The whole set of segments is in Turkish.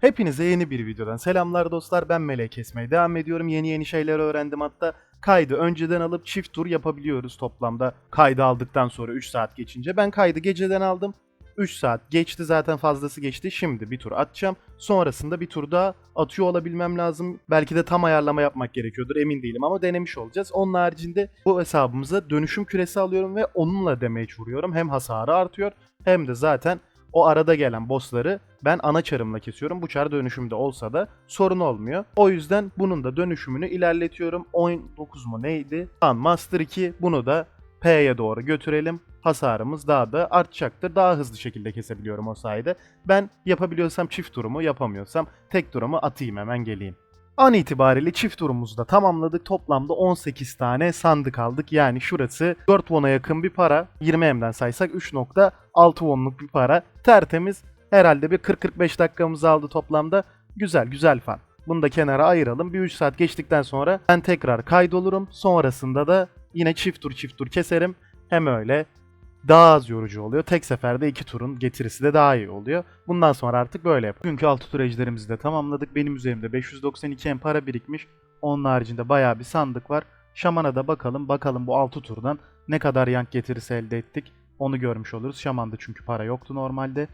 Hepinize yeni bir videodan selamlar dostlar. Ben Melek kesmeye devam ediyorum. Yeni yeni şeyler öğrendim hatta. Kaydı önceden alıp çift tur yapabiliyoruz toplamda. Kaydı aldıktan sonra 3 saat geçince. Ben kaydı geceden aldım. 3 saat geçti zaten fazlası geçti. Şimdi bir tur atacağım. Sonrasında bir tur daha atıyor olabilmem lazım. Belki de tam ayarlama yapmak gerekiyordur emin değilim ama denemiş olacağız. Onun haricinde bu hesabımıza dönüşüm küresi alıyorum ve onunla damage vuruyorum. Hem hasarı artıyor hem de zaten o arada gelen bossları ben ana çarımla kesiyorum. Bu çar dönüşümde olsa da sorun olmuyor. O yüzden bunun da dönüşümünü ilerletiyorum. 19 mu neydi? Tamam Master 2 bunu da P'ye doğru götürelim. Hasarımız daha da artacaktır. Daha hızlı şekilde kesebiliyorum o sayede. Ben yapabiliyorsam çift turumu yapamıyorsam tek turumu atayım hemen geleyim. An itibariyle çift turumuzu da tamamladık. Toplamda 18 tane sandık aldık. Yani şurası 4 won'a yakın bir para. 20 M'den saysak 3.6 won'luk bir para. Tertemiz. Herhalde bir 40-45 dakikamızı aldı toplamda. Güzel güzel fan. Bunu da kenara ayıralım. Bir 3 saat geçtikten sonra ben tekrar kaydolurum. Sonrasında da yine çift tur çift tur keserim. Hem öyle daha az yorucu oluyor. Tek seferde iki turun getirisi de daha iyi oluyor. Bundan sonra artık böyle yap. Bugünkü 6 tur ejderimizi de tamamladık. Benim üzerimde 592 en para birikmiş. Onun haricinde bayağı bir sandık var. Şaman'a da bakalım. Bakalım bu 6 turdan ne kadar yank getirisi elde ettik. Onu görmüş oluruz. Şaman'da çünkü para yoktu normalde.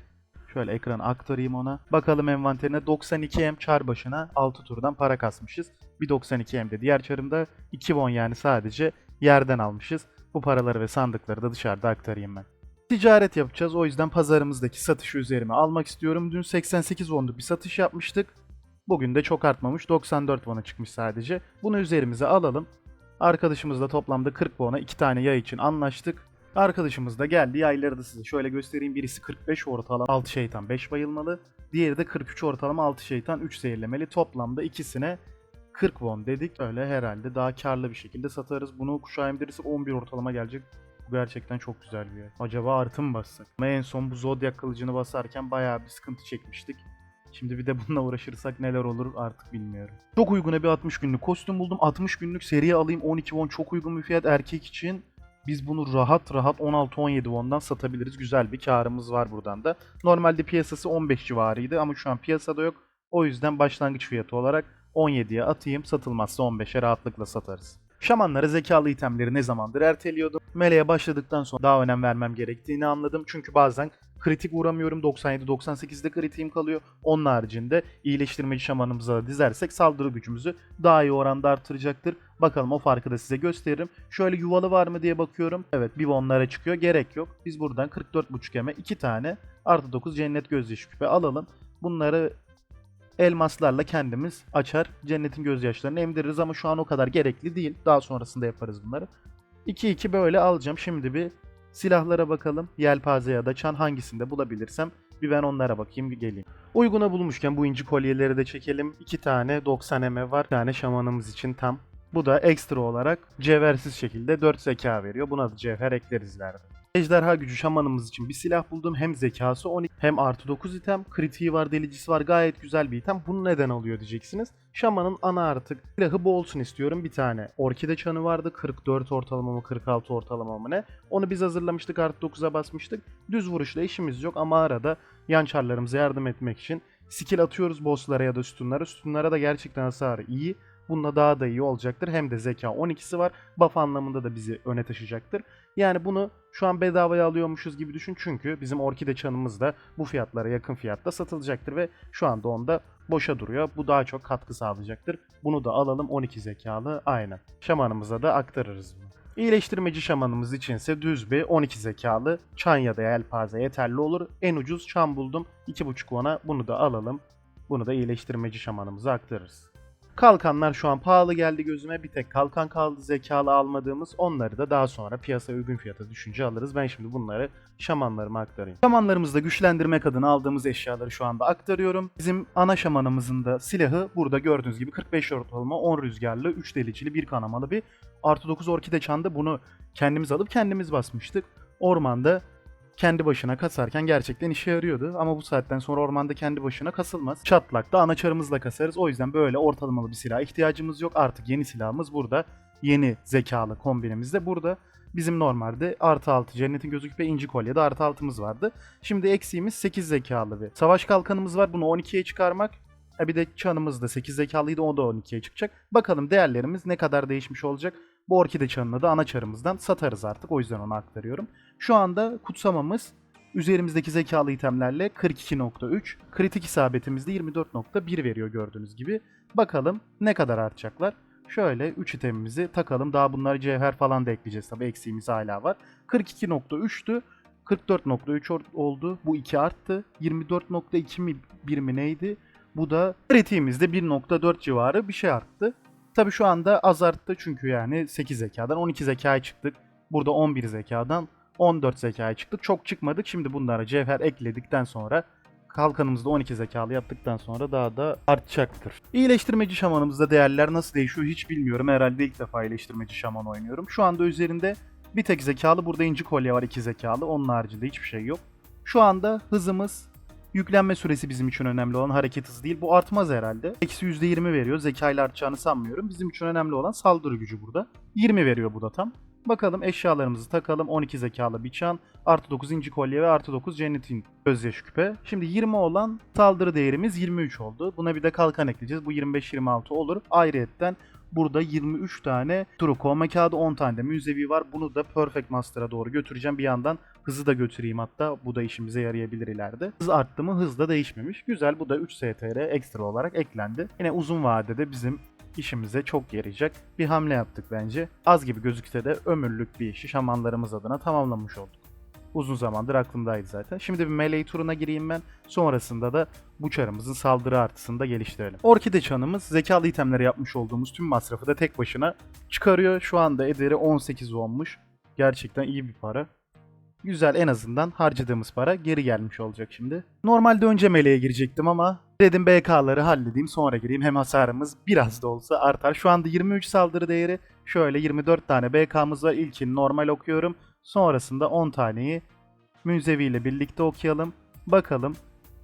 Şöyle ekranı aktarayım ona. Bakalım envanterine 92 M çar başına 6 turdan para kasmışız. Bir 92 M de diğer çarımda 2 won yani sadece yerden almışız. Bu paraları ve sandıkları da dışarıda aktarayım ben. Ticaret yapacağız. O yüzden pazarımızdaki satışı üzerime almak istiyorum. Dün 88 won'luk bir satış yapmıştık. Bugün de çok artmamış. 94 won'a çıkmış sadece. Bunu üzerimize alalım. Arkadaşımızla toplamda 40 won'a 2 tane yay için anlaştık. Arkadaşımız da geldi. Yayları da size şöyle göstereyim. Birisi 45 ortalama 6 şeytan 5 bayılmalı. Diğeri de 43 ortalama 6 şeytan 3 zehirlemeli. Toplamda ikisine 40 won dedik. Öyle herhalde daha karlı bir şekilde satarız. Bunu kuşağı indirisi 11 ortalama gelecek. Bu gerçekten çok güzel bir yer. Acaba artı mı bassak? Ama en son bu Zodiac kılıcını basarken bayağı bir sıkıntı çekmiştik. Şimdi bir de bununla uğraşırsak neler olur artık bilmiyorum. Çok uyguna bir 60 günlük kostüm buldum. 60 günlük seri alayım 12 won çok uygun bir fiyat erkek için. Biz bunu rahat rahat 16-17 won'dan satabiliriz. Güzel bir karımız var buradan da. Normalde piyasası 15 civarıydı ama şu an piyasada yok. O yüzden başlangıç fiyatı olarak 17'ye atayım. Satılmazsa 15'e rahatlıkla satarız. Şamanlara zekalı itemleri ne zamandır erteliyordum. Meleğe başladıktan sonra daha önem vermem gerektiğini anladım. Çünkü bazen kritik vuramıyorum. 97-98'de kritiğim kalıyor. Onun haricinde iyileştirmeci şamanımıza da dizersek saldırı gücümüzü daha iyi oranda artıracaktır. Bakalım o farkı da size gösteririm. Şöyle yuvalı var mı diye bakıyorum. Evet bir onlara çıkıyor. Gerek yok. Biz buradan 44.5 eme 2 tane artı 9 cennet gözyaşı küpe alalım. Bunları elmaslarla kendimiz açar cennetin gözyaşlarını emdiririz ama şu an o kadar gerekli değil. Daha sonrasında yaparız bunları. 2-2 böyle alacağım. Şimdi bir silahlara bakalım. Yelpaze ya da çan hangisinde bulabilirsem bir ben onlara bakayım bir geleyim. Uyguna bulmuşken bu inci kolyeleri de çekelim. 2 tane 90 eme var. Bir tane şamanımız için tam. Bu da ekstra olarak cevhersiz şekilde 4 zeka veriyor. Buna da cevher ekleriz ileride. Ejderha gücü şamanımız için bir silah buldum. Hem zekası 12 hem artı 9 item. Kritiği var, delicisi var. Gayet güzel bir item. Bunu neden alıyor diyeceksiniz. Şamanın ana artık silahı bu olsun istiyorum. Bir tane orkide çanı vardı. 44 ortalama mı 46 ortalama mı ne. Onu biz hazırlamıştık artı 9'a basmıştık. Düz vuruşla işimiz yok ama arada yan çarlarımıza yardım etmek için skill atıyoruz bosslara ya da sütunlara. Sütunlara da gerçekten hasarı iyi. Bununla daha da iyi olacaktır. Hem de zeka 12'si var. Buff anlamında da bizi öne taşıyacaktır. Yani bunu şu an bedavaya alıyormuşuz gibi düşün. Çünkü bizim orkide çanımız da bu fiyatlara yakın fiyatta satılacaktır. Ve şu anda onda boşa duruyor. Bu daha çok katkı sağlayacaktır. Bunu da alalım 12 zekalı aynen. Şamanımıza da aktarırız bunu. İyileştirmeci şamanımız içinse düz bir 12 zekalı çan ya da yelpaze yeterli olur. En ucuz çan buldum. 2.5 won'a bunu da alalım. Bunu da iyileştirmeci şamanımıza aktarırız. Kalkanlar şu an pahalı geldi gözüme. Bir tek kalkan kaldı zekalı almadığımız. Onları da daha sonra piyasa uygun fiyata düşünce alırız. Ben şimdi bunları şamanlarıma aktarayım. Şamanlarımızda güçlendirmek adına aldığımız eşyaları şu anda aktarıyorum. Bizim ana şamanımızın da silahı burada gördüğünüz gibi 45 ortalama 10 rüzgarlı 3 delicili 1 kanamalı bir artı 9 orkide çanda bunu kendimiz alıp kendimiz basmıştık. Ormanda kendi başına kasarken gerçekten işe yarıyordu. Ama bu saatten sonra ormanda kendi başına kasılmaz. Çatlakta anaçarımızla kasarız. O yüzden böyle ortalamalı bir silah ihtiyacımız yok. Artık yeni silahımız burada. Yeni zekalı kombinimiz de burada. Bizim normalde artı 6 cennetin gözü küpe inci kolyede artı 6'mız vardı. Şimdi eksiğimiz 8 zekalı bir savaş kalkanımız var. Bunu 12'ye çıkarmak. Ha bir de çanımız da 8 zekalıydı o da 12'ye çıkacak. Bakalım değerlerimiz ne kadar değişmiş olacak. Bu orkide çanını da ana çarımızdan satarız artık. O yüzden onu aktarıyorum. Şu anda kutsamamız üzerimizdeki zekalı itemlerle 42.3. Kritik isabetimiz de 24.1 veriyor gördüğünüz gibi. Bakalım ne kadar artacaklar. Şöyle 3 itemimizi takalım. Daha bunları cevher falan da ekleyeceğiz tabii eksiğimiz hala var. 42.3'tü. 44.3 or- oldu. Bu 2 arttı. 24.2 mi 1 mi neydi? Bu da kritiğimizde 1.4 civarı bir şey arttı. Tabii şu anda az arttı çünkü yani 8 zekadan 12 zekaya çıktık. Burada 11 zekadan 14 zekaya çıktık. Çok çıkmadık. Şimdi bunlara cevher ekledikten sonra kalkanımızda 12 zekalı yaptıktan sonra daha da artacaktır. İyileştirmeci şamanımızda değerler nasıl değişiyor hiç bilmiyorum. Herhalde ilk defa iyileştirmeci şaman oynuyorum. Şu anda üzerinde bir tek zekalı. Burada inci kolye var 2 zekalı. Onun haricinde hiçbir şey yok. Şu anda hızımız Yüklenme süresi bizim için önemli olan hareket hızı değil. Bu artmaz herhalde. Eksi %20 veriyor. Zekayla artacağını sanmıyorum. Bizim için önemli olan saldırı gücü burada. 20 veriyor bu da tam. Bakalım eşyalarımızı takalım. 12 zekalı bir çan, artı 9 inci kolye ve artı 9 cennetin gözyaşı küpe. Şimdi 20 olan saldırı değerimiz 23 oldu. Buna bir de kalkan ekleyeceğiz. Bu 25-26 olur. Ayrıyetten burada 23 tane turu kovma kağıdı 10 tane de müzevi var. Bunu da Perfect Master'a doğru götüreceğim. Bir yandan hızı da götüreyim hatta. Bu da işimize yarayabilir ileride. Hız arttı mı hız da değişmemiş. Güzel bu da 3 STR ekstra olarak eklendi. Yine uzun vadede bizim işimize çok yarayacak bir hamle yaptık bence. Az gibi gözükse de ömürlük bir işi şamanlarımız adına tamamlamış olduk. Uzun zamandır aklımdaydı zaten. Şimdi bir melee turuna gireyim ben. Sonrasında da bu çarımızın saldırı artısını da geliştirelim. Orkide çanımız zekalı itemlere yapmış olduğumuz tüm masrafı da tek başına çıkarıyor. Şu anda ederi 18 olmuş. Gerçekten iyi bir para. Güzel en azından harcadığımız para geri gelmiş olacak şimdi. Normalde önce meleğe girecektim ama dedim BK'ları halledeyim sonra gireyim. Hem hasarımız biraz da olsa artar. Şu anda 23 saldırı değeri. Şöyle 24 tane BK'mız var. İlkini normal okuyorum. Sonrasında 10 taneyi Münzevi ile birlikte okuyalım. Bakalım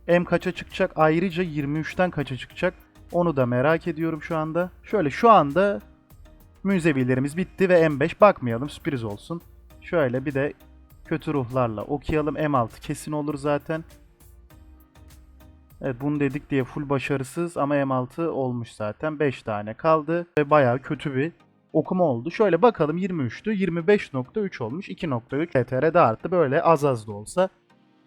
M kaça çıkacak? Ayrıca 23'ten kaça çıkacak? Onu da merak ediyorum şu anda. Şöyle şu anda Münzevilerimiz bitti ve M5 bakmayalım sürpriz olsun. Şöyle bir de kötü ruhlarla okuyalım. M6 kesin olur zaten. Evet bunu dedik diye full başarısız ama M6 olmuş zaten. 5 tane kaldı ve bayağı kötü bir okuma oldu. Şöyle bakalım 23'tü. 25.3 olmuş. 2.3 TTR de arttı. Böyle az az da olsa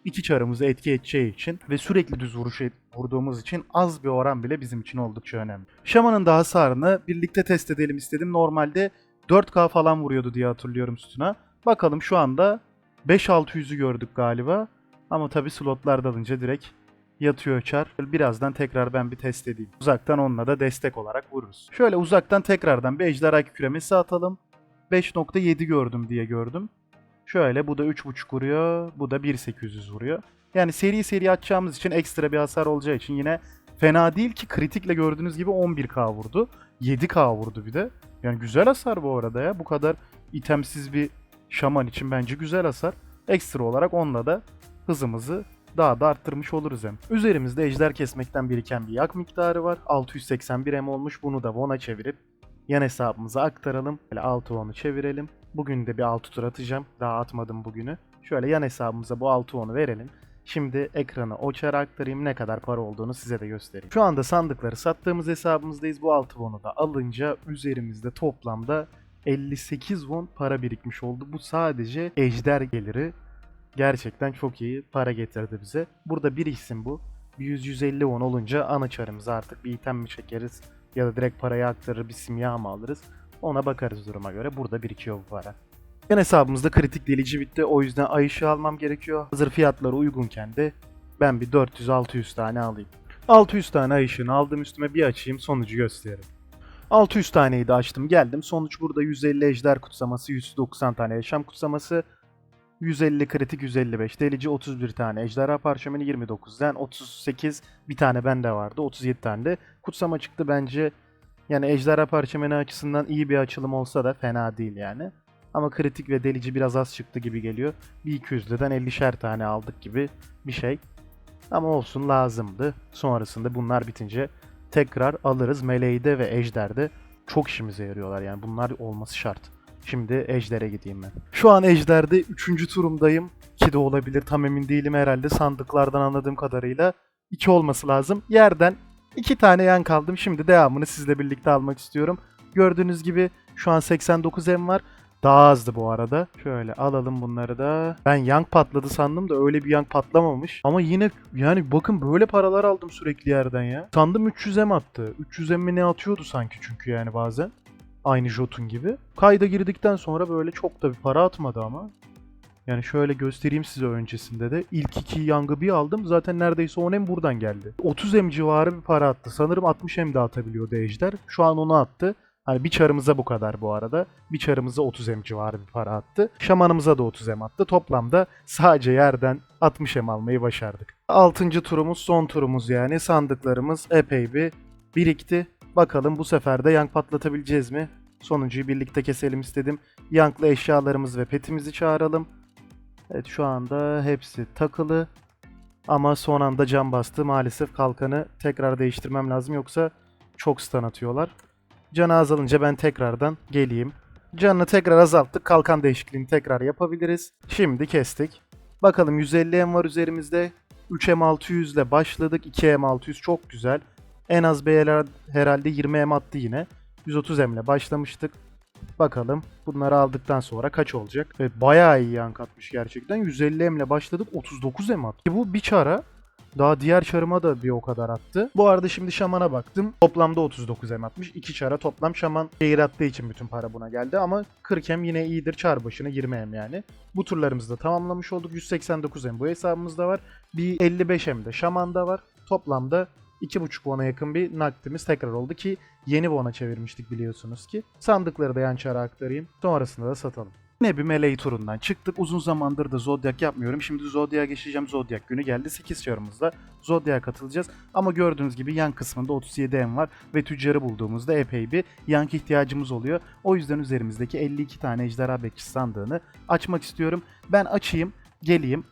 iki çarımızı etki edeceği için ve sürekli düz vuruş vurduğumuz için az bir oran bile bizim için oldukça önemli. Şaman'ın da hasarını birlikte test edelim istedim. Normalde 4K falan vuruyordu diye hatırlıyorum sütuna. Bakalım şu anda 5-600'ü gördük galiba. Ama tabi slotlarda alınca direkt yatıyor çar. Birazdan tekrar ben bir test edeyim. Uzaktan onunla da destek olarak vururuz. Şöyle uzaktan tekrardan bir ejderha küremesi atalım. 5.7 gördüm diye gördüm. Şöyle bu da 3.5 vuruyor. Bu da 1.800 vuruyor. Yani seri seri atacağımız için ekstra bir hasar olacağı için yine fena değil ki kritikle gördüğünüz gibi 11k vurdu. 7k vurdu bir de. Yani güzel hasar bu arada ya. Bu kadar itemsiz bir şaman için bence güzel hasar. Ekstra olarak onunla da hızımızı daha da arttırmış oluruz hem. Üzerimizde ejder kesmekten biriken bir yak miktarı var. 681 M olmuş. Bunu da Won'a çevirip yan hesabımıza aktaralım. Böyle 6 Won'u çevirelim. Bugün de bir 6 tur atacağım. Daha atmadım bugünü. Şöyle yan hesabımıza bu 6 Won'u verelim. Şimdi ekranı Oçar'a aktarayım ne kadar para olduğunu size de göstereyim. Şu anda sandıkları sattığımız hesabımızdayız. Bu 6 won'u da alınca üzerimizde toplamda 58 won para birikmiş oldu. Bu sadece ejder geliri. Gerçekten çok iyi para getirdi bize. Burada bir isim bu. 100-150 won olunca ana çarımıza artık bir item mi çekeriz ya da direkt parayı aktarır bir simya mı alırız. Ona bakarız duruma göre. Burada birikiyor bu para. Yan hesabımızda kritik delici bitti. O yüzden ay ışığı almam gerekiyor. Hazır fiyatları uygunken de ben bir 400-600 tane alayım. 600 tane ay ışığını aldım üstüme bir açayım sonucu gösteririm. 600 taneyi de açtım geldim. Sonuç burada 150 ejder kutsaması, 190 tane yaşam kutsaması, 150 kritik 155 delici 31 tane ejderha parşömeni 29'dan 38 bir tane bende vardı 37 tane de kutsama çıktı bence yani ejderha parşömeni açısından iyi bir açılım olsa da fena değil yani. Ama kritik ve delici biraz az çıktı gibi geliyor. Bir 200'lüden 50'şer tane aldık gibi bir şey. Ama olsun lazımdı. Sonrasında bunlar bitince tekrar alırız. Meleğde ve Ejder'de çok işimize yarıyorlar yani bunlar olması şart. Şimdi Ejder'e gideyim ben. Şu an Ejder'de 3. turumdayım. 2 de olabilir tam emin değilim herhalde sandıklardan anladığım kadarıyla. 2 olması lazım. Yerden 2 tane yan kaldım. Şimdi devamını sizle birlikte almak istiyorum. Gördüğünüz gibi şu an 89 M var. Daha azdı bu arada. Şöyle alalım bunları da. Ben yank patladı sandım da öyle bir yank patlamamış. Ama yine yani bakın böyle paralar aldım sürekli yerden ya. Sandım 300 M attı. 300 M ne atıyordu sanki çünkü yani bazen. Aynı Jotun gibi. Kayda girdikten sonra böyle çok da bir para atmadı ama. Yani şöyle göstereyim size öncesinde de. İlk iki yangı bir aldım. Zaten neredeyse 10 M buradan geldi. 30 M civarı bir para attı. Sanırım 60 M de atabiliyordu Ejder. Şu an onu attı. Hani bir çarımıza bu kadar bu arada. Bir çarımıza 30 M civarı bir para attı. Şamanımıza da 30 M attı. Toplamda sadece yerden 60 M almayı başardık. 6. turumuz son turumuz yani. Sandıklarımız epey bir birikti. Bakalım bu sefer de yank patlatabileceğiz mi? Sonuncuyu birlikte keselim istedim. Yanklı eşyalarımız ve petimizi çağıralım. Evet şu anda hepsi takılı. Ama son anda cam bastı. Maalesef kalkanı tekrar değiştirmem lazım yoksa çok stun atıyorlar. Canı azalınca ben tekrardan geleyim. Canını tekrar azalttık. Kalkan değişikliğini tekrar yapabiliriz. Şimdi kestik. Bakalım 150 M var üzerimizde. 3 M600 ile başladık. 2 M600 çok güzel. En az BLR herhalde 20 M attı yine. 130 M ile başlamıştık. Bakalım bunları aldıktan sonra kaç olacak? Evet bayağı iyi yank atmış gerçekten. 150 M ile başladık 39 M attı. Bu bir çara. Daha diğer çarıma da bir o kadar attı. Bu arada şimdi şamana baktım. Toplamda 39 M atmış. 2 çara toplam şaman şehir attığı için bütün para buna geldi. Ama 40 M yine iyidir. Çar başına 20 M yani. Bu turlarımızı da tamamlamış olduk. 189 M bu hesabımızda var. Bir 55 M de şamanda var. Toplamda 2.5 won'a yakın bir nakdimiz tekrar oldu ki yeni won'a çevirmiştik biliyorsunuz ki. Sandıkları da yan çara aktarayım. Sonrasında da satalım. Yine bir melee turundan çıktık. Uzun zamandır da Zodiac yapmıyorum. Şimdi Zodiac'a geçeceğim. Zodiac günü geldi. 8 çarımızda Zodiac'a katılacağız. Ama gördüğünüz gibi yan kısmında 37 M var ve tüccarı bulduğumuzda epey bir yank ihtiyacımız oluyor. O yüzden üzerimizdeki 52 tane ejderha bekçisi sandığını açmak istiyorum. Ben açayım, geleyim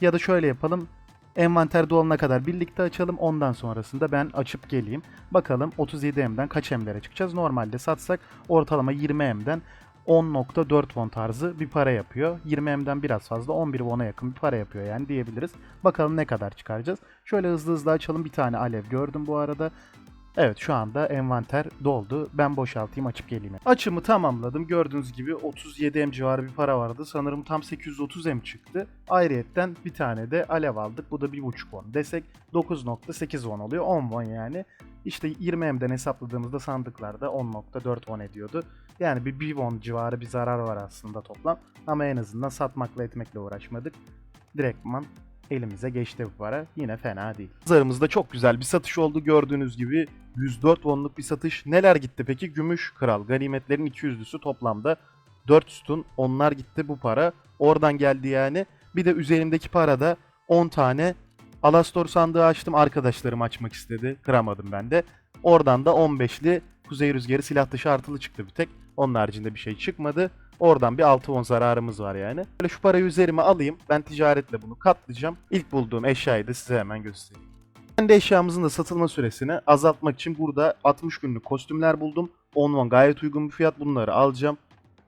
ya da şöyle yapalım. Envanter dolana kadar birlikte açalım. Ondan sonrasında ben açıp geleyim. Bakalım 37 M'den kaç M'lere çıkacağız. Normalde satsak ortalama 20 M'den 10.4 won tarzı bir para yapıyor. 20 M'den biraz fazla 11 won'a yakın bir para yapıyor yani diyebiliriz. Bakalım ne kadar çıkaracağız. Şöyle hızlı hızlı açalım. Bir tane alev gördüm bu arada. Evet şu anda envanter doldu. Ben boşaltayım açıp geleyim. Açımı tamamladım. Gördüğünüz gibi 37 M civarı bir para vardı. Sanırım tam 830 M çıktı. Ayrıyetten bir tane de alev aldık. Bu da 1.5 won desek 9.8 won oluyor. 10 won yani. İşte 20 M'den hesapladığımızda sandıklarda 10.4 won ediyordu. Yani bir 1 won civarı bir zarar var aslında toplam. Ama en azından satmakla etmekle uğraşmadık. Direktman elimize geçti bu para. Yine fena değil. Pazarımızda çok güzel bir satış oldu gördüğünüz gibi. 104 wonluk bir satış. Neler gitti peki? Gümüş Kral. Ganimetlerin 200'lüsü toplamda 4 sütun. Onlar gitti bu para. Oradan geldi yani. Bir de üzerimdeki parada 10 tane Alastor sandığı açtım. Arkadaşlarım açmak istedi. Kıramadım ben de. Oradan da 15'li Kuzey Rüzgarı silah dışı artılı çıktı bir tek. Onun haricinde bir şey çıkmadı. Oradan bir 6 won zararımız var yani. Böyle şu parayı üzerime alayım. Ben ticaretle bunu katlayacağım. İlk bulduğum eşyayı da size hemen göstereyim. Kendi eşyamızın da satılma süresini azaltmak için burada 60 günlük kostümler buldum. 10 won gayet uygun bir fiyat. Bunları alacağım.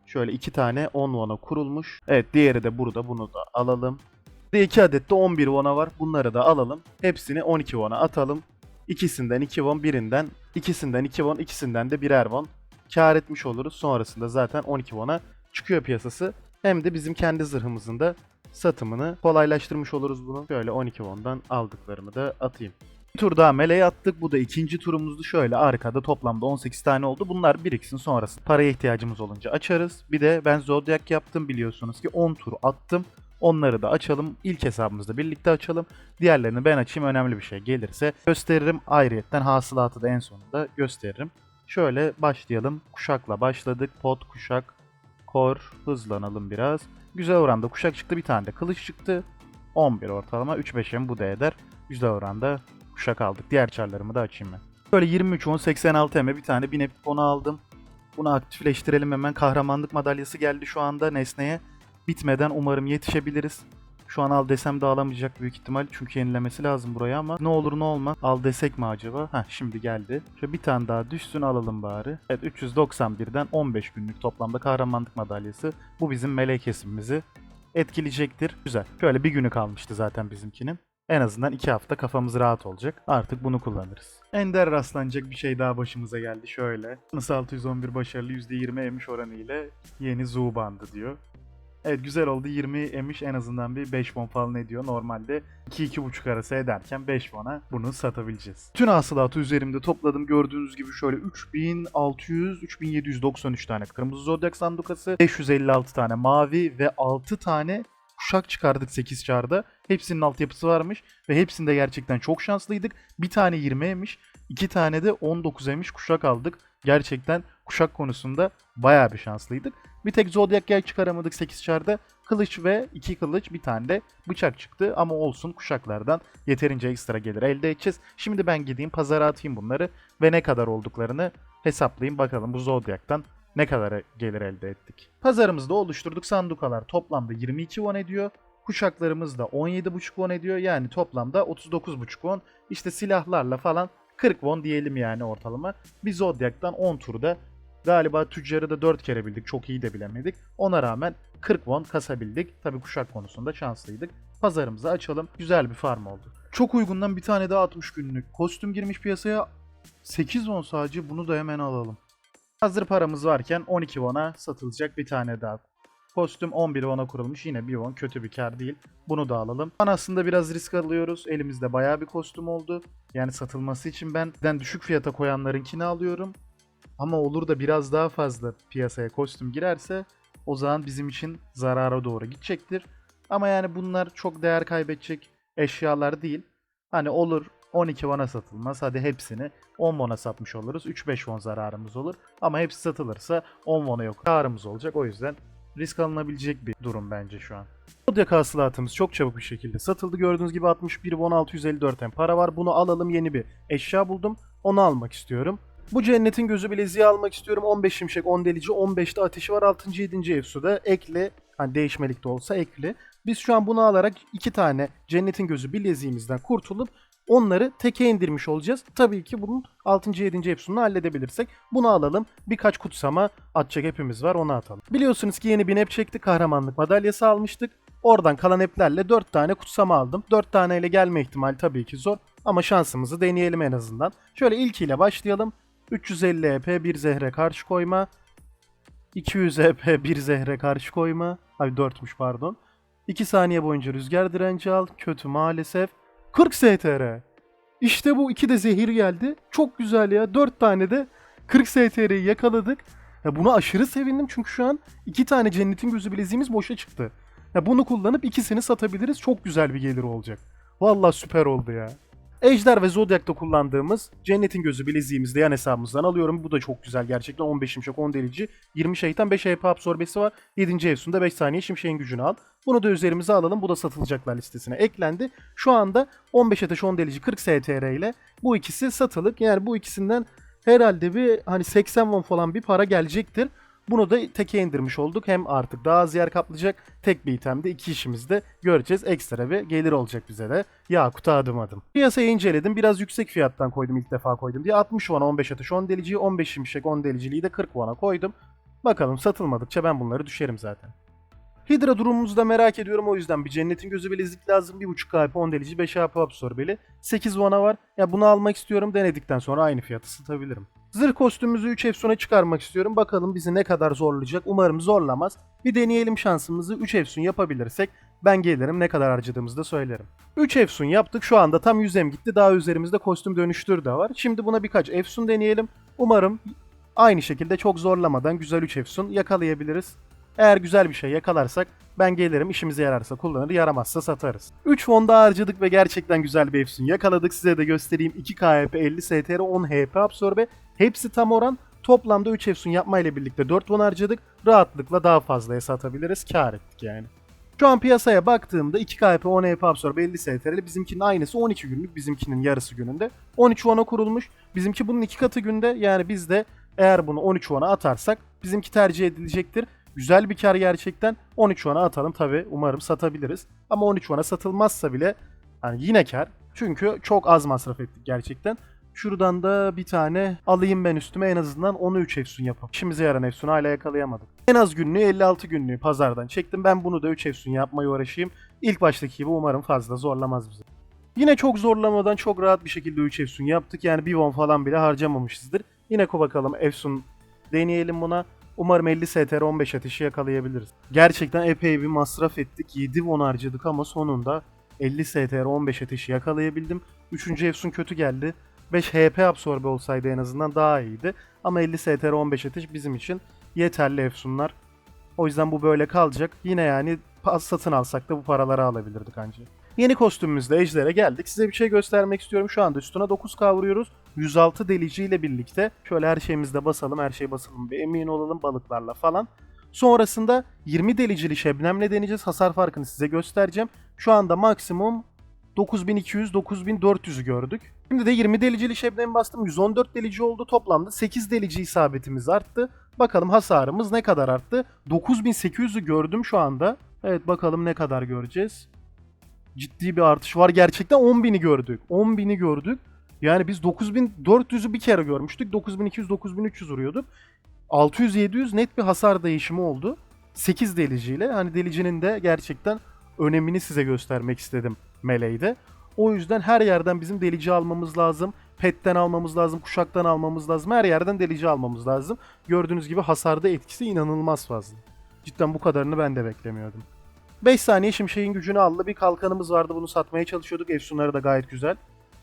Şöyle iki tane 10 won'a kurulmuş. Evet diğeri de burada. Bunu da alalım. Bir de 2 adet de 11 won'a var. Bunları da alalım. Hepsini 12 won'a atalım. İkisinden 2 won, birinden ikisinden 2 won, ikisinden de birer won. Kar etmiş oluruz. Sonrasında zaten 12 won'a çıkıyor piyasası. Hem de bizim kendi zırhımızın da satımını kolaylaştırmış oluruz bunu. Şöyle 12 won'dan aldıklarımı da atayım. Bir tur daha meleğe attık. Bu da ikinci turumuzdu. Şöyle arkada toplamda 18 tane oldu. Bunlar biriksin sonrası. Paraya ihtiyacımız olunca açarız. Bir de ben Zodiac yaptım biliyorsunuz ki 10 tur attım. Onları da açalım. İlk hesabımızda birlikte açalım. Diğerlerini ben açayım. Önemli bir şey gelirse gösteririm. Ayrıyetten hasılatı da en sonunda gösteririm. Şöyle başlayalım. Kuşakla başladık. Pot, kuşak, kor. Hızlanalım biraz. Güzel oranda kuşak çıktı. Bir tane de kılıç çıktı. 11 ortalama. 3-5'im bu da eder. Güzel oranda kuşak aldık. Diğer çarlarımı da açayım ben. Böyle 23 10 86 eme bir tane bin epiponu aldım. Bunu aktifleştirelim hemen. Kahramanlık madalyası geldi şu anda nesneye. Bitmeden umarım yetişebiliriz. Şu an al desem de alamayacak büyük ihtimal. Çünkü yenilemesi lazım buraya ama ne olur ne olmaz. Al desek mi acaba? Heh şimdi geldi. Şöyle bir tane daha düşsün alalım bari. Evet 391'den 15 günlük toplamda kahramanlık madalyası. Bu bizim melek kesimimizi etkileyecektir. Güzel. Şöyle bir günü kalmıştı zaten bizimkinin. En azından 2 hafta kafamız rahat olacak. Artık bunu kullanırız. Ender rastlanacak bir şey daha başımıza geldi şöyle. Nıs 611 başarılı %20 emiş oranı ile yeni Zoo bandı diyor. Evet güzel oldu. 20 emiş en azından bir 5 won falan ediyor. Normalde 2-2,5 arası ederken 5 won'a bunu satabileceğiz. Tüm hasılatı üzerimde topladım. Gördüğünüz gibi şöyle 3600, 3793 tane kırmızı zodyak sandukası, 556 tane mavi ve 6 tane kuşak çıkardık 8 çarda. Hepsinin altyapısı varmış ve hepsinde gerçekten çok şanslıydık. Bir tane 20 emiş, iki tane de 19 emiş kuşak aldık. Gerçekten kuşak konusunda bayağı bir şanslıydık. Bir tek Zodiac yay çıkaramadık 8 çarda. Kılıç ve iki kılıç bir tane de bıçak çıktı ama olsun kuşaklardan yeterince ekstra gelir elde edeceğiz. Şimdi ben gideyim pazara atayım bunları ve ne kadar olduklarını hesaplayayım bakalım bu Zodiac'tan ne kadar gelir elde ettik. Pazarımızda oluşturduk sandukalar toplamda 22 won ediyor. Kuşaklarımız da 17,5 won ediyor. Yani toplamda 39,5 won. İşte silahlarla falan 40 won diyelim yani ortalama. Bir Zodiac'tan 10 turda galiba tüccarı da 4 kere bildik. Çok iyi de bilemedik. Ona rağmen 40 won kasabildik. Tabi kuşak konusunda şanslıydık. Pazarımızı açalım. Güzel bir farm oldu. Çok uygundan bir tane daha 60 günlük kostüm girmiş piyasaya. 8 won sadece bunu da hemen alalım. Hazır paramız varken 12 won'a satılacak bir tane daha. Kostüm 11 won'a kurulmuş. Yine bir won kötü bir kar değil. Bunu da alalım. An aslında biraz risk alıyoruz. Elimizde bayağı bir kostüm oldu. Yani satılması için ben ben düşük fiyata koyanlarınkini alıyorum. Ama olur da biraz daha fazla piyasaya kostüm girerse o zaman bizim için zarara doğru gidecektir. Ama yani bunlar çok değer kaybedecek eşyalar değil. Hani olur 12 won'a satılmaz. Hadi hepsini 10 won'a satmış oluruz. 3-5 won zararımız olur. Ama hepsi satılırsa 10 won'a yok. Karımız olacak. O yüzden risk alınabilecek bir durum bence şu an. Zodiac hasılatımız çok çabuk bir şekilde satıldı. Gördüğünüz gibi 61 won 654 em para var. Bunu alalım yeni bir eşya buldum. Onu almak istiyorum. Bu cennetin gözü bileziği almak istiyorum. 15 şimşek, 10 delici, 15'te ateşi var. 6. 7. Efsu'da ekli. Hani değişmelik de olsa ekli. Biz şu an bunu alarak iki tane cennetin gözü bileziğimizden kurtulup onları teke indirmiş olacağız. Tabii ki bunun 6. 7. Efsun'unu halledebilirsek bunu alalım. Birkaç kutsama atacak hepimiz var onu atalım. Biliyorsunuz ki yeni bir nep çektik. Kahramanlık madalyası almıştık. Oradan kalan eplerle 4 tane kutsama aldım. 4 taneyle gelme ihtimali tabii ki zor. Ama şansımızı deneyelim en azından. Şöyle ilkiyle başlayalım. 350 EP bir zehre karşı koyma. 200 EP bir zehre karşı koyma. Ay 4'müş pardon. 2 saniye boyunca rüzgar direnci al. Kötü maalesef. 40 STR. İşte bu iki de zehir geldi. Çok güzel ya. 4 tane de 40 STR'yi yakaladık. Ya buna aşırı sevindim çünkü şu an iki tane cennetin gözü bileziğimiz boşa çıktı. Ya bunu kullanıp ikisini satabiliriz. Çok güzel bir gelir olacak. Vallahi süper oldu ya. Ejder ve Zodiac'ta kullandığımız Cennetin Gözü bileziğimizi de yan hesabımızdan alıyorum. Bu da çok güzel gerçekten. 15 şimşek, 10 delici, 20 şeytan, 5 EP absorbesi var. 7. Efsun'da 5 saniye şimşeğin gücünü al. Bunu da üzerimize alalım. Bu da satılacaklar listesine eklendi. Şu anda 15 ateş 10 delici 40 STR ile bu ikisi satılık. Yani bu ikisinden herhalde bir hani 80 won falan bir para gelecektir. Bunu da teke indirmiş olduk. Hem artık daha az yer kaplayacak. Tek bir itemde iki işimizde göreceğiz. Ekstra bir gelir olacak bize de. Yakut'a adım adım. Piyasayı inceledim. Biraz yüksek fiyattan koydum ilk defa koydum diye. 60 won 15 atış 10 deliciyi 15 şimşek 10 deliciliği de 40 won'a koydum. Bakalım satılmadıkça ben bunları düşerim zaten. Hydra durumumuzu da merak ediyorum o yüzden bir cennetin gözü bilezik lazım. 1.5 KP 10 delici 5 AP absorbeli. 8 Vana var. Ya bunu almak istiyorum denedikten sonra aynı fiyatı satabilirim. Zırh kostümümüzü 3 Efsun'a çıkarmak istiyorum. Bakalım bizi ne kadar zorlayacak. Umarım zorlamaz. Bir deneyelim şansımızı. 3 Efsun yapabilirsek ben gelirim ne kadar harcadığımızı da söylerim. 3 Efsun yaptık. Şu anda tam 100 em gitti. Daha üzerimizde kostüm dönüştür de var. Şimdi buna birkaç Efsun deneyelim. Umarım aynı şekilde çok zorlamadan güzel 3 Efsun yakalayabiliriz. Eğer güzel bir şey yakalarsak ben gelirim işimize yararsa kullanır yaramazsa satarız. 3 won daha harcadık ve gerçekten güzel bir efsun yakaladık. Size de göstereyim 2 KHP 50 STR 10 HP absorbe. Hepsi tam oran. Toplamda 3 efsun yapmayla birlikte 4 won harcadık. Rahatlıkla daha fazlaya satabiliriz. Kar ettik yani. Şu an piyasaya baktığımda 2 KP 10 HP absorbe 50 STR'li bizimkinin aynısı 12 günlük bizimkinin yarısı gününde. 13 won'a kurulmuş. Bizimki bunun iki katı günde yani biz de eğer bunu 13 won'a atarsak bizimki tercih edilecektir. Güzel bir kar gerçekten. 13 won'a atalım tabi umarım satabiliriz. Ama 13 won'a satılmazsa bile yani yine kar. Çünkü çok az masraf ettik gerçekten. Şuradan da bir tane alayım ben üstüme en azından onu 3 efsun yapalım. İşimize yaran efsunu hala yakalayamadık. En az günlüğü 56 günlüğü pazardan çektim. Ben bunu da 3 efsun yapmaya uğraşayım. İlk baştaki gibi umarım fazla zorlamaz bizi. Yine çok zorlamadan çok rahat bir şekilde 3 efsun yaptık. Yani bir won falan bile harcamamışızdır. Yine ko bakalım efsun deneyelim buna. Umarım 50 STR 15 ateşi yakalayabiliriz. Gerçekten epey bir masraf ettik. 7 won harcadık ama sonunda 50 STR 15 ateşi yakalayabildim. 3. efsun kötü geldi. 5 HP absorbe olsaydı en azından daha iyiydi. Ama 50 STR 15 ateş bizim için yeterli efsunlar. O yüzden bu böyle kalacak. Yine yani pas satın alsak da bu paraları alabilirdik anca. Yeni kostümümüzle Ejder'e geldik. Size bir şey göstermek istiyorum. Şu anda üstüne 9 kavuruyoruz. 106 delici ile birlikte şöyle her şeyimizde basalım, her şey basalım bir emin olalım balıklarla falan. Sonrasında 20 delicili şebnemle deneyeceğiz. Hasar farkını size göstereceğim. Şu anda maksimum 9200-9400'ü gördük. Şimdi de 20 delicili şebnem bastım. 114 delici oldu. Toplamda 8 delici isabetimiz arttı. Bakalım hasarımız ne kadar arttı? 9800'ü gördüm şu anda. Evet bakalım ne kadar göreceğiz. Ciddi bir artış var. Gerçekten 10.000'i gördük. 10.000'i gördük. Yani biz 9400'ü bir kere görmüştük. 9200-9300 vuruyorduk. 600-700 net bir hasar değişimi oldu. 8 deliciyle. Hani delicinin de gerçekten önemini size göstermek istedim Melee'de. O yüzden her yerden bizim delici almamız lazım. Pet'ten almamız lazım, kuşaktan almamız lazım. Her yerden delici almamız lazım. Gördüğünüz gibi hasarda etkisi inanılmaz fazla. Cidden bu kadarını ben de beklemiyordum. 5 saniye şimşeğin gücünü aldı. Bir kalkanımız vardı bunu satmaya çalışıyorduk. Efsunları da gayet güzel.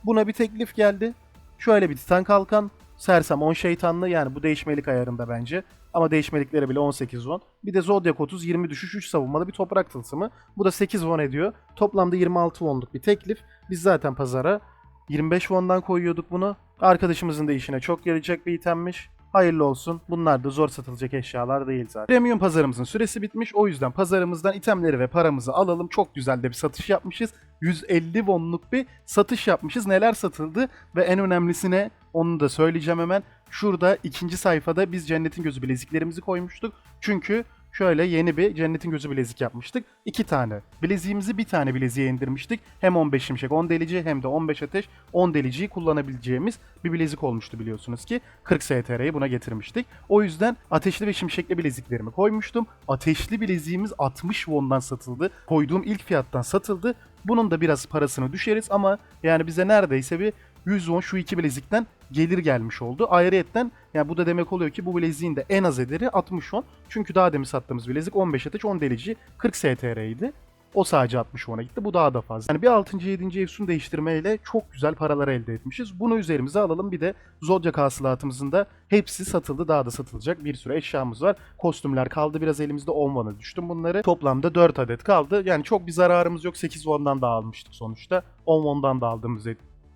Buna bir teklif geldi. Şöyle bir titan kalkan. Sersem 10 şeytanlı yani bu değişmelik ayarında bence. Ama değişmelikleri bile 18 won. Bir de Zodiac 30 20 düşüş 3 savunmalı bir toprak tılsımı. Bu da 8 won ediyor. Toplamda 26 wonluk bir teklif. Biz zaten pazara 25 won'dan koyuyorduk bunu. Arkadaşımızın da işine çok yarayacak bir itemmiş. Hayırlı olsun. Bunlar da zor satılacak eşyalar değil zaten. Premium pazarımızın süresi bitmiş. O yüzden pazarımızdan itemleri ve paramızı alalım. Çok güzel de bir satış yapmışız. 150 wonluk bir satış yapmışız. Neler satıldı ve en önemlisine onu da söyleyeceğim hemen. Şurada ikinci sayfada biz Cennetin Gözü bileziklerimizi koymuştuk. Çünkü şöyle yeni bir Cennetin Gözü bilezik yapmıştık. İki tane. Bileziğimizi bir tane bileziğe indirmiştik. Hem 15 şimşek 10 delici hem de 15 ateş 10 deliciyi kullanabileceğimiz bir bilezik olmuştu biliyorsunuz ki. 40 STR'yi buna getirmiştik. O yüzden ateşli ve şimşekli bileziklerimi koymuştum. Ateşli bileziğimiz 60 won'dan satıldı. Koyduğum ilk fiyattan satıldı. Bunun da biraz parasını düşeriz ama yani bize neredeyse bir 100 won şu iki bilezikten gelir gelmiş oldu. Ayrıyetten yani bu da demek oluyor ki bu bileziğin de en az ederi 60 won. Çünkü daha demin sattığımız bilezik 15 ateş 10 delici 40 STR'ydi. O sadece 60 won'a gitti. Bu daha da fazla. Yani bir 6. 7. efsun değiştirmeyle çok güzel paralar elde etmişiz. Bunu üzerimize alalım. Bir de Zodiac hasılatımızın da hepsi satıldı. Daha da satılacak bir sürü eşyamız var. Kostümler kaldı. Biraz elimizde 10 won'a düştüm bunları. Toplamda 4 adet kaldı. Yani çok bir zararımız yok. 8 won'dan da almıştık sonuçta. 10 won'dan da aldığımız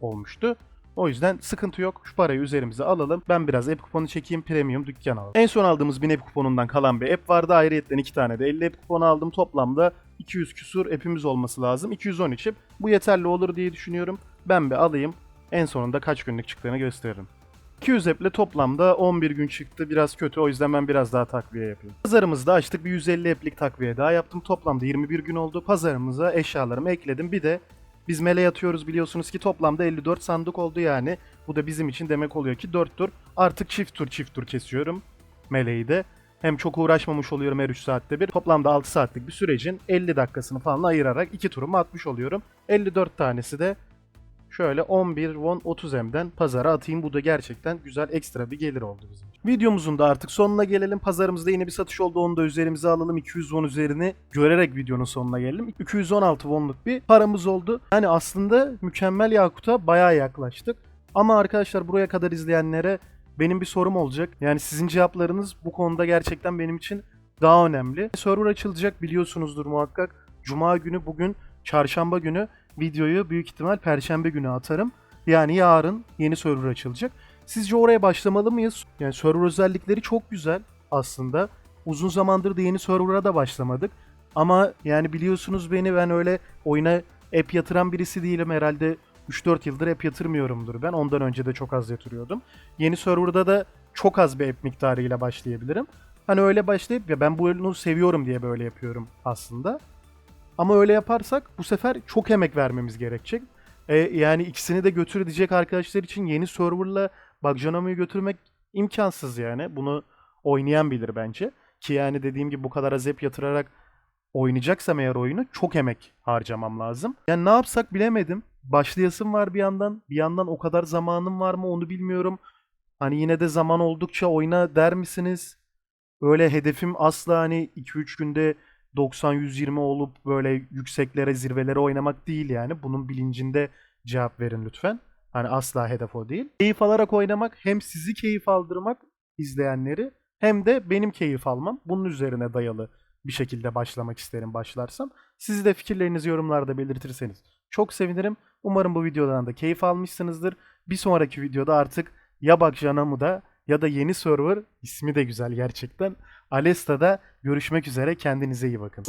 olmuştu. O yüzden sıkıntı yok. Şu parayı üzerimize alalım. Ben biraz app kuponu çekeyim. Premium dükkan alalım. En son aldığımız 1000 app kuponundan kalan bir app vardı. Ayrıyetten 2 tane de 50 app kuponu aldım. Toplamda 200 küsur app'imiz olması lazım. 213 app. Bu yeterli olur diye düşünüyorum. Ben bir alayım. En sonunda kaç günlük çıktığını gösteririm. 200 app'le toplamda 11 gün çıktı. Biraz kötü o yüzden ben biraz daha takviye yapıyorum. Pazarımızda açtık bir 150 app'lik takviye daha yaptım. Toplamda 21 gün oldu. Pazarımıza eşyalarımı ekledim. Bir de biz mele atıyoruz biliyorsunuz ki toplamda 54 sandık oldu yani. Bu da bizim için demek oluyor ki 4 tur. Artık çift tur çift tur kesiyorum meleği de. Hem çok uğraşmamış oluyorum her 3 saatte bir. Toplamda 6 saatlik bir sürecin 50 dakikasını falan ayırarak 2 turumu atmış oluyorum. 54 tanesi de şöyle 11 won 30 M'den pazara atayım. Bu da gerçekten güzel ekstra bir gelir oldu bizim. Videomuzun da artık sonuna gelelim. Pazarımızda yine bir satış oldu. Onu da üzerimize alalım. 200 won üzerini görerek videonun sonuna gelelim. 216 wonluk bir paramız oldu. Yani aslında mükemmel Yakut'a bayağı yaklaştık. Ama arkadaşlar buraya kadar izleyenlere benim bir sorum olacak. Yani sizin cevaplarınız bu konuda gerçekten benim için daha önemli. Server açılacak biliyorsunuzdur muhakkak. Cuma günü bugün çarşamba günü videoyu büyük ihtimal perşembe günü atarım. Yani yarın yeni server açılacak. Sizce oraya başlamalı mıyız? Yani server özellikleri çok güzel aslında. Uzun zamandır da yeni server'a da başlamadık. Ama yani biliyorsunuz beni ben öyle oyuna app yatıran birisi değilim herhalde. 3-4 yıldır app yatırmıyorumdur ben. Ondan önce de çok az yatırıyordum. Yeni server'da da çok az bir app miktarıyla başlayabilirim. Hani öyle başlayıp ya ben bu oyunu seviyorum diye böyle yapıyorum aslında. Ama öyle yaparsak bu sefer çok emek vermemiz gerekecek. E, yani ikisini de götür diyecek arkadaşlar için yeni serverla Bagjonamo'yu götürmek imkansız yani. Bunu oynayan bilir bence. Ki yani dediğim gibi bu kadar az hep yatırarak oynayacaksam eğer oyunu çok emek harcamam lazım. Yani ne yapsak bilemedim. Başlayasım var bir yandan. Bir yandan o kadar zamanım var mı onu bilmiyorum. Hani yine de zaman oldukça oyna der misiniz? Öyle hedefim asla hani 2-3 günde 90-120 olup böyle yükseklere, zirvelere oynamak değil yani. Bunun bilincinde cevap verin lütfen. Hani asla hedef o değil. Keyif alarak oynamak hem sizi keyif aldırmak izleyenleri hem de benim keyif almam. Bunun üzerine dayalı bir şekilde başlamak isterim başlarsam. Siz de fikirlerinizi yorumlarda belirtirseniz çok sevinirim. Umarım bu videodan da keyif almışsınızdır. Bir sonraki videoda artık ya Bakjanamu'da ya da yeni server ismi de güzel gerçekten. Alesta'da görüşmek üzere. Kendinize iyi bakın.